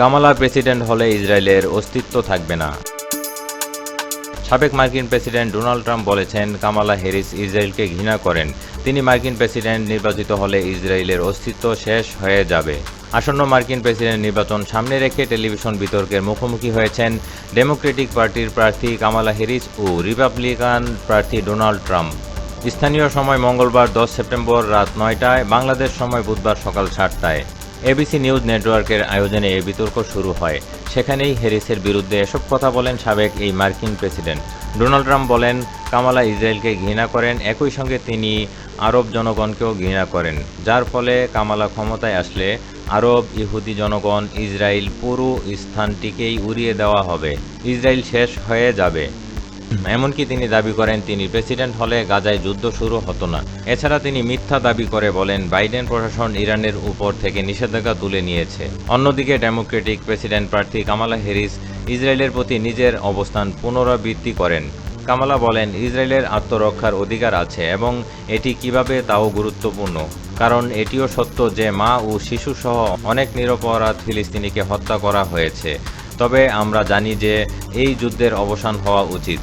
Kamala president হলে ইসরায়েলের অস্তিত্ব থাকবে না। সাবেক মার্কিন প্রেসিডেন্ট ডোনাল্ড ট্রাম্প বলেছেন, কামালা হ্যারিস ইসরায়েলকে ঘৃণা করেন। তিনি মার্কিন প্রেসিডেন্ট নির্বাচিত হলে ইসরায়েলের অস্তিত্ব শেষ হয়ে যাবে। আসন্ন মার্কিন প্রেসিডেন্ট নির্বাচন সামনে রেখে টেলিভিশন বিতর্কের মুখোমুখি হয়েছেন ডেমোক্রেটিক পার্টির প্রার্থী কামালা হ্যারিস ও রিপাবলিকান প্রার্থী ডোনাল্ড ট্রাম্প। স্থানীয় সময় মঙ্গলবার দশ সেপ্টেম্বর রাত নয়টায়, বাংলাদেশ সময় বুধবার সকাল সাতটায়। এবিসি নিউজ নেটওয়ার্কের আয়োজনে এ বিতর্ক শুরু হয়। সেখানেই হ্যারিসের বিরুদ্ধে এসব কথা বলেন সাবেক এই মার্কিন প্রেসিডেন্ট। ডোনাল্ড ট্রাম্প বলেন, কামালা ইসরায়েলকে ঘৃণা করেন, একই সঙ্গে তিনি আরব জনগণকেও ঘৃণা করেন, যার ফলে কামালা ক্ষমতায় আসলে আরব ইহুদি জনগণ ইসরায়েল পুরো স্থানটিকেই উড়িয়ে দেওয়া হবে। ইসরায়েল শেষ হয়ে যাবে। এমনকি তিনি দাবি করেন তিনি প্রেসিডেন্ট হলে গাজায় যুদ্ধ শুরু হতো না। এছাড়া তিনি মিথ্যা দাবি করে বলেন, বাইডেন প্রশাসন ইরানের উপর থেকে নিষেধাজ্ঞা তুলে নিয়েছে। অন্যদিকে ডেমোক্রেটিক প্রেসিডেন্ট প্রার্থী কামালা হ্যারিস ইসরায়েলের প্রতি নিজের অবস্থান পুনরাবৃত্তি করেন। কামালা বলেন, ইসরায়েলের আত্মরক্ষার অধিকার আছে এবং এটি কীভাবে তাও গুরুত্বপূর্ণ, কারণ এটিও সত্য যে মা ও শিশুসহ অনেক নিরপরাধ ফিলিস্তিনিকে হত্যা করা হয়েছে। তবে আমরা জানি যে এই যুদ্ধের অবসান হওয়া উচিত।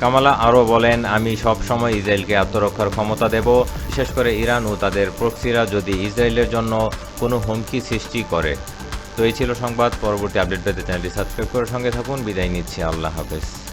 কামালা আরও বলেন, আমি সব সময় ইসরায়েলকে আত্মরক্ষার ক্ষমতা দেব। বিশেষ করে ইরান ও তাদের প্রক্সিরা যদি ইসরায়েলের জন্য কোনো হুমকি সৃষ্টি করে। তো এই ছিল সংবাদ। পরবর্তী আপডেট পেতে চ্যানেলটি সাবস্ক্রাইব করে সঙ্গে থাকুন। বিদায় নিচ্ছি। আল্লাহ হাফেজ।